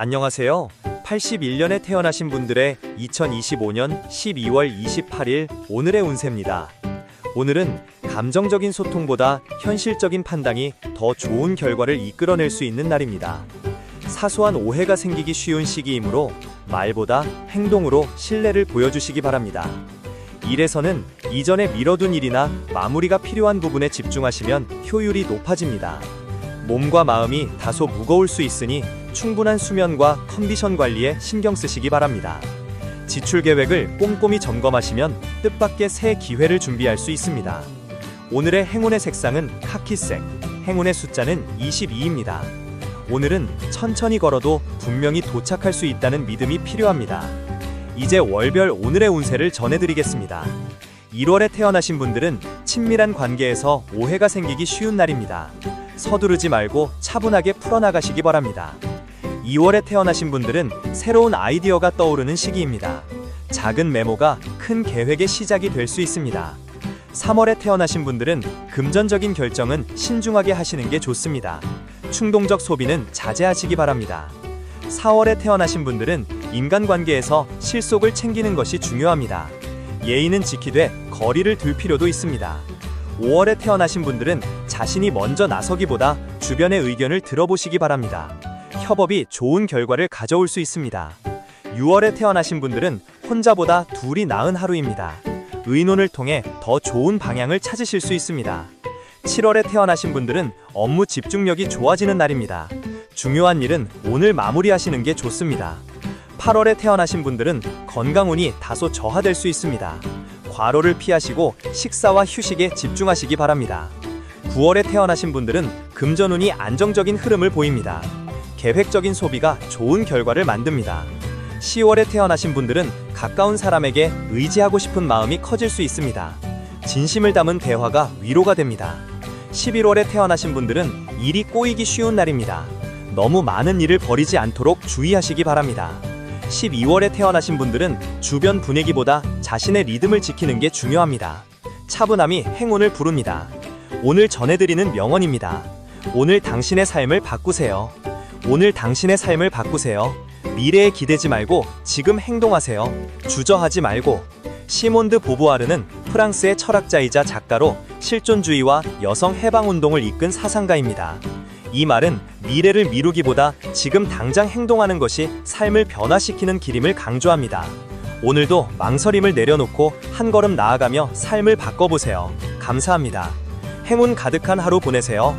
안녕하세요. 81년에 태어나신 분들의 2025년 12월 28일 오늘의 운세입니다. 오늘은 감정적인 소통보다 현실적인 판단이 더 좋은 결과를 이끌어낼 수 있는 날입니다. 사소한 오해가 생기기 쉬운 시기이므로 말보다 행동으로 신뢰를 보여주시기 바랍니다. 일에서는 이전에 미뤄둔 일이나 마무리가 필요한 부분에 집중하시면 효율이 높아집니다. 몸과 마음이 다소 무거울 수 있으니 충분한 수면과 컨디션 관리에 신경 쓰시기 바랍니다. 지출 계획을 꼼꼼히 점검하시면 뜻밖의 새 기회를 준비할 수 있습니다. 오늘의 행운의 색상은 카키색, 행운의 숫자는 22입니다. 오늘은 천천히 걸어도 분명히 도착할 수 있다는 믿음이 필요합니다. 이제 월별 오늘의 운세를 전해드리겠습니다. 1월에 태어나신 분들은 친밀한 관계에서 오해가 생기기 쉬운 날입니다. 서두르지 말고 차분하게 풀어나가시기 바랍니다. 2월에 태어나신 분들은 새로운 아이디어가 떠오르는 시기입니다. 작은 메모가 큰 계획의 시작이 될 수 있습니다. 3월에 태어나신 분들은 금전적인 결정은 신중하게 하시는 게 좋습니다. 충동적 소비는 자제하시기 바랍니다. 4월에 태어나신 분들은 인간관계에서 실속을 챙기는 것이 중요합니다. 예의는 지키되 거리를 둘 필요도 있습니다. 5월에 태어나신 분들은 자신이 먼저 나서기보다 주변의 의견을 들어보시기 바랍니다. 협업이 좋은 결과를 가져올 수 있습니다. 6월에 태어나신 분들은 혼자보다 둘이 나은 하루입니다. 의논을 통해 더 좋은 방향을 찾으실 수 있습니다. 7월에 태어나신 분들은 업무 집중력이 좋아지는 날입니다. 중요한 일은 오늘 마무리하시는 게 좋습니다. 8월에 태어나신 분들은 건강운이 다소 저하될 수 있습니다. 과로를 피하시고 식사와 휴식에 집중하시기 바랍니다. 9월에 태어나신 분들은 금전운이 안정적인 흐름을 보입니다. 계획적인 소비가 좋은 결과를 만듭니다. 10월에 태어나신 분들은 가까운 사람에게 의지하고 싶은 마음이 커질 수 있습니다. 진심을 담은 대화가 위로가 됩니다. 11월에 태어나신 분들은 일이 꼬이기 쉬운 날입니다. 너무 많은 일을 벌이지 않도록 주의하시기 바랍니다. 12월에 태어나신 분들은 주변 분위기보다 자신의 리듬을 지키는 게 중요합니다. 차분함이 행운을 부릅니다. 오늘 전해드리는 명언입니다. 오늘 당신의 삶을 바꾸세요. 오늘 당신의 삶을 바꾸세요. 미래에 기대지 말고 지금 행동하세요. 주저하지 말고. 시몬드 보부아르는 프랑스의 철학자이자 작가로 실존주의와 여성 해방 운동을 이끈 사상가입니다. 이 말은 미래를 미루기보다 지금 당장 행동하는 것이 삶을 변화시키는 길임을 강조합니다. 오늘도 망설임을 내려놓고 한 걸음 나아가며 삶을 바꿔보세요. 감사합니다. 행운 가득한 하루 보내세요.